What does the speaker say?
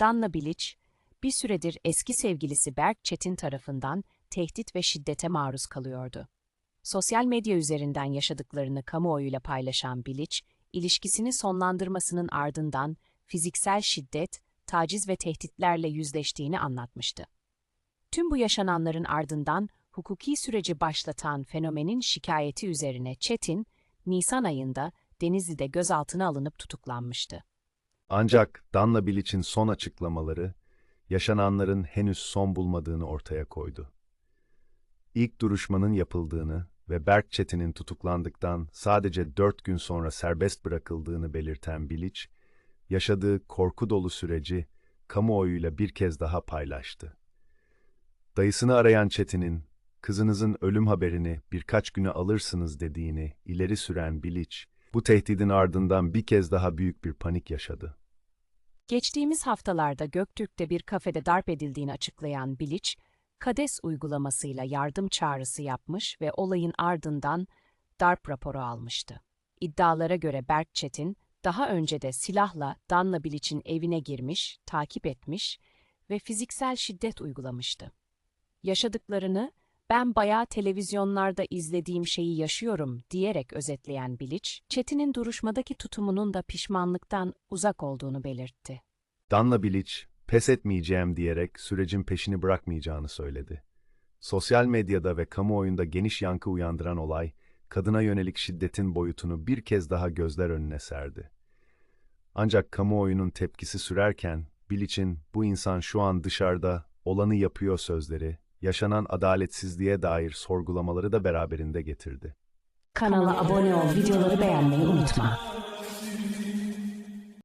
Danla Bilic, bir süredir eski sevgilisi Berk Çetin tarafından tehdit ve şiddete maruz kalıyordu. Sosyal medya üzerinden yaşadıklarını kamuoyuyla paylaşan Bilic, ilişkisini sonlandırmasının ardından fiziksel şiddet, taciz ve tehditlerle yüzleştiğini anlatmıştı. Tüm bu yaşananların ardından hukuki süreci başlatan fenomenin şikayeti üzerine Çetin, Nisan ayında Denizli'de gözaltına alınıp tutuklanmıştı. Ancak Danla Bilic'in son açıklamaları, yaşananların henüz son bulmadığını ortaya koydu. İlk duruşmanın yapıldığını ve Berk Çetin'in tutuklandıktan sadece dört gün sonra serbest bırakıldığını belirten Bilic, yaşadığı korku dolu süreci kamuoyuyla bir kez daha paylaştı. Dayısını arayan Çetin'in, kızınızın ölüm haberini birkaç güne alırsınız dediğini ileri süren Bilic, bu tehdidin ardından bir kez daha büyük bir panik yaşadı. Geçtiğimiz haftalarda Göktürk'te bir kafede darp edildiğini açıklayan Bilic, KADES uygulamasıyla yardım çağrısı yapmış ve olayın ardından darp raporu almıştı. İddialara göre Berk Çetin, daha önce de silahla Danla Bilic'in evine girmiş, takip etmiş ve fiziksel şiddet uygulamıştı. Yaşadıklarını, ben bayağı televizyonlarda izlediğim şeyi yaşıyorum diyerek özetleyen Bilic, Çetin'in duruşmadaki tutumunun da pişmanlıktan uzak olduğunu belirtti. Danla Bilic, pes etmeyeceğim diyerek sürecin peşini bırakmayacağını söyledi. Sosyal medyada ve kamuoyunda geniş yankı uyandıran olay, kadına yönelik şiddetin boyutunu bir kez daha gözler önüne serdi. Ancak kamuoyunun tepkisi sürerken, Bilic'in bu insan şu an dışarıda olanı yapıyor sözleri, yaşanan adaletsizliğe dair sorgulamaları da beraberinde getirdi. Kanala abone ol, videoları beğenmeyi unutma.